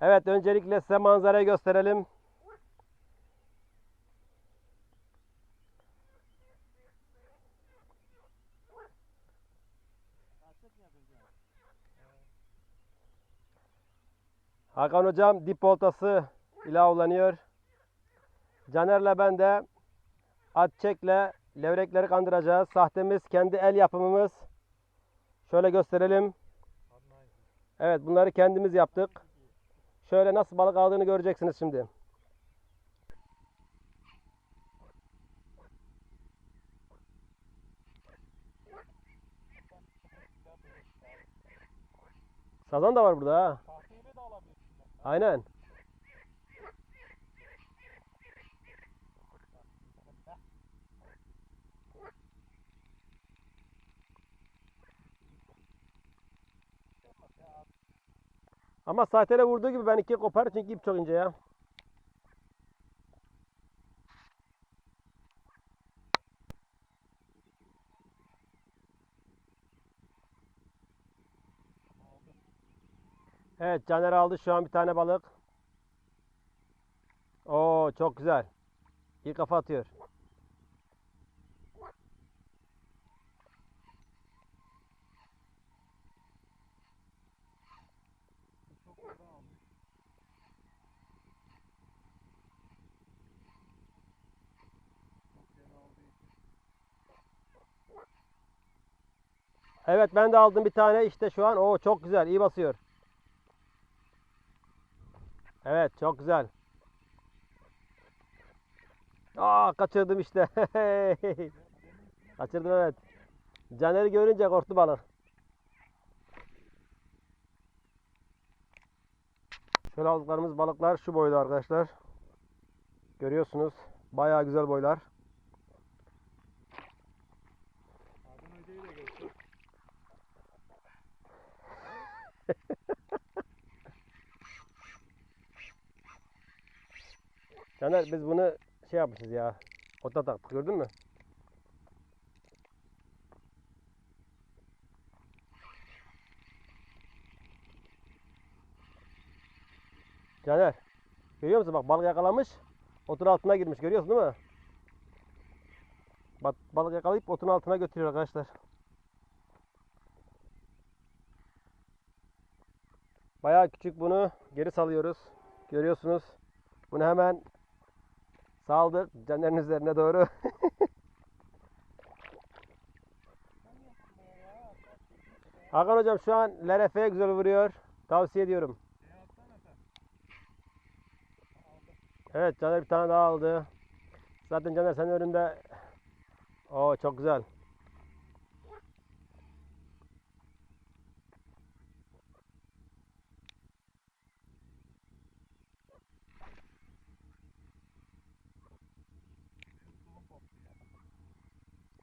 Evet öncelikle size manzarayı gösterelim. Hakan hocam dip oltası ile avlanıyor. Caner'le ben de at çekle levrekleri kandıracağız. Sahtemiz kendi el yapımımız. Şöyle gösterelim. Evet bunları kendimiz yaptık. Şöyle nasıl balık aldığını göreceksiniz şimdi. Sazan da var burada ha. Aynen. Ama sahtele vurduğu gibi ben ikiye kopar çünkü ip çok ince ya. Evet Caner aldı şu an bir tane balık. Oo çok güzel. İyi kafa atıyor. Evet ben de aldım bir tane işte şu an. Oo çok güzel. iyi basıyor. Evet çok güzel. Aa kaçırdım işte. Kaçırdım evet. Caner'i görünce korktu balık. Şöyle aldıklarımız balıklar şu boyda arkadaşlar. Görüyorsunuz. Bayağı güzel boylar. Adem Hoca'yı da göster. Caner biz bunu şey yapmışız ya. Ota taktık gördün mü? Caner. Görüyor musun? Bak balık yakalamış. Otun altına girmiş. Görüyorsun değil mi? Bak balık yakalayıp otun altına götürüyor arkadaşlar. Bayağı küçük bunu geri salıyoruz. Görüyorsunuz. Bunu hemen saldık Caner'in üzerine doğru. Hakan hocam şu an LRF'ye güzel vuruyor. Tavsiye ediyorum. Evet Caner bir tane daha aldı. Zaten Caner senin önünde. Oo çok güzel.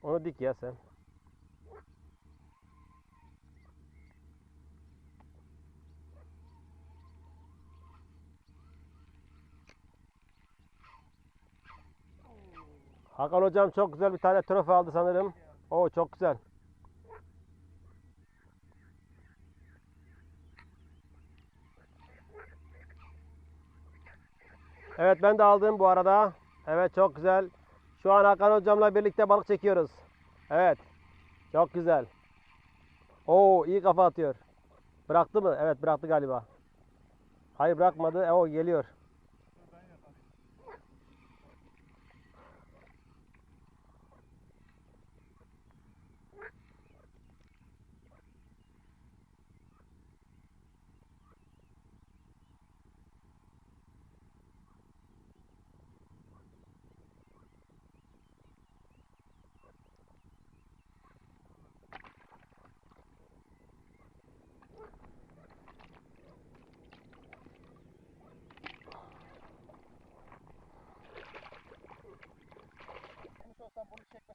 Onu dik ya sen. Hakan hocam çok güzel bir tane trofe aldı sanırım. Oo çok güzel. Evet ben de aldım bu arada. Evet çok güzel. Şu an Hakan hocamla birlikte balık çekiyoruz. Evet. Çok güzel. Oo iyi kafa atıyor. Bıraktı mı? Evet bıraktı galiba. Hayır bırakmadı. E, o geliyor.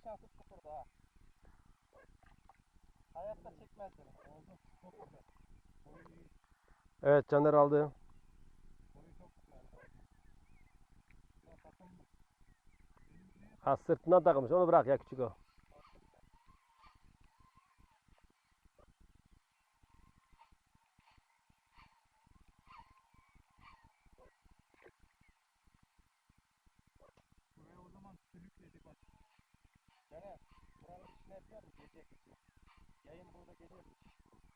Şansı sıfırdı ha. Hayatta çekmez dedim. Oldu. Çok güzel. Evet Caner aldı. Ha sırtından takılmış. Onu bırak ya küçük o. sürükledik bak. Caner, buranın işini yapıyor mu? Gece. Yayın burada geliyor.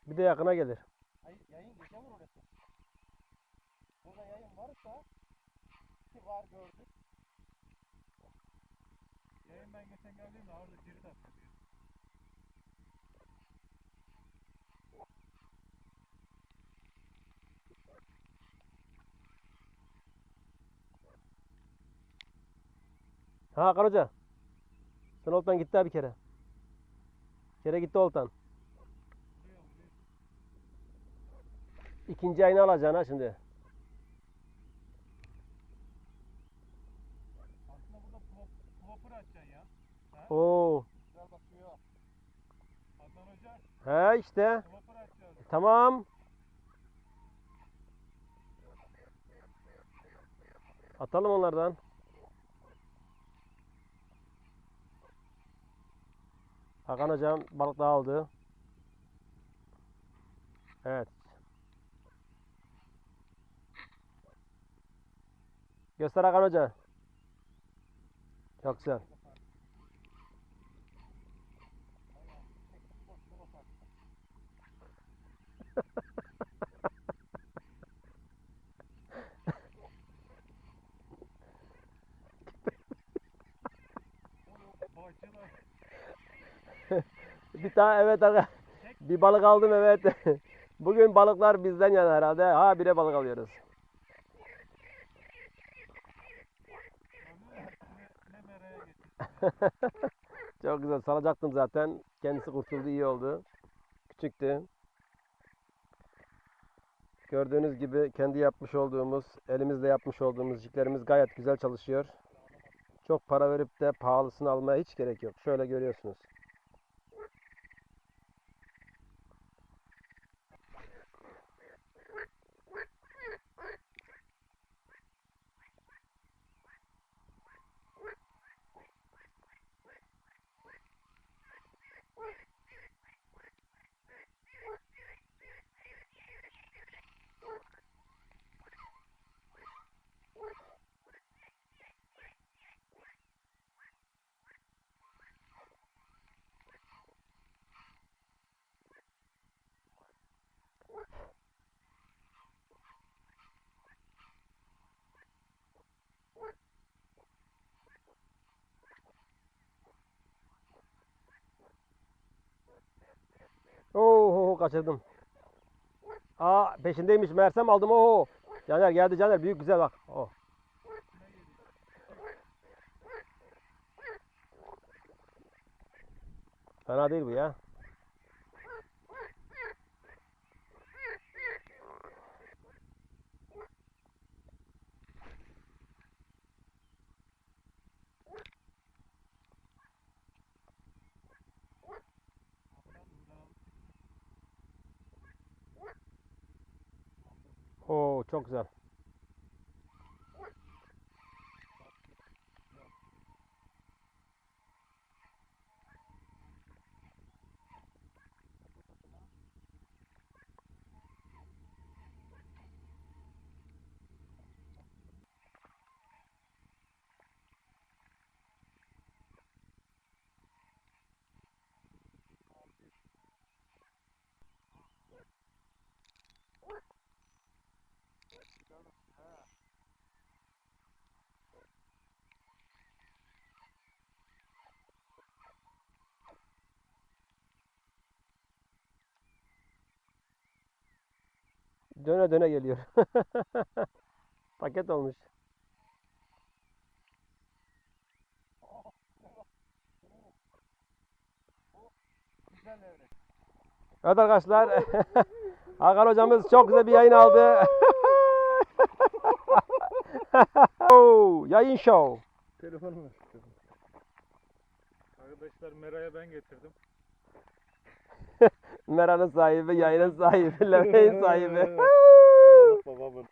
Bir de yakına gelir. Hayır, yayın gece var orası. Burada yayın varsa ki var gördük. Yayın ben geçen geldiğimde orada cirit atıyor. Ha Hoca. Sen oltan gitti ha bir kere. Bir kere gitti oltan. Biliyor musun? İkinci ayını alacaksın ha şimdi. Aslında burada flop, flopper açacaksın ya. Oo. Güzel bakıyor. Hasan Hoca He işte. flopper açacağız. Tamam. Atalım onlardan. Hakan hocam balık daha aldı. Evet. Göster Hakan hoca. Çok güzel. Bir tane evet aga. Bir balık aldım evet. Bugün balıklar bizden yana herhalde. Ha bire balık alıyoruz. Çok güzel salacaktım zaten. Kendisi kurtuldu iyi oldu. Küçüktü. Gördüğünüz gibi kendi yapmış olduğumuz, elimizle yapmış olduğumuz jiklerimiz gayet güzel çalışıyor. Çok para verip de pahalısını almaya hiç gerek yok. Şöyle görüyorsunuz. Oo kaçırdım. Aa peşindeymiş Mersem aldım. Oo. Caner geldi Caner büyük güzel bak. Oh. Fena değil bu ya. Oo çok güzel. Döne döne geliyor. Paket olmuş. Evet arkadaşlar. Hakan hocamız çok güzel bir yayın aldı. Yayın show. Telefonumu istedim. Arkadaşlar Mera'ya ben getirdim. Mera'nın sahibi, yayının sahibi, leveğin sahibi. Babamın.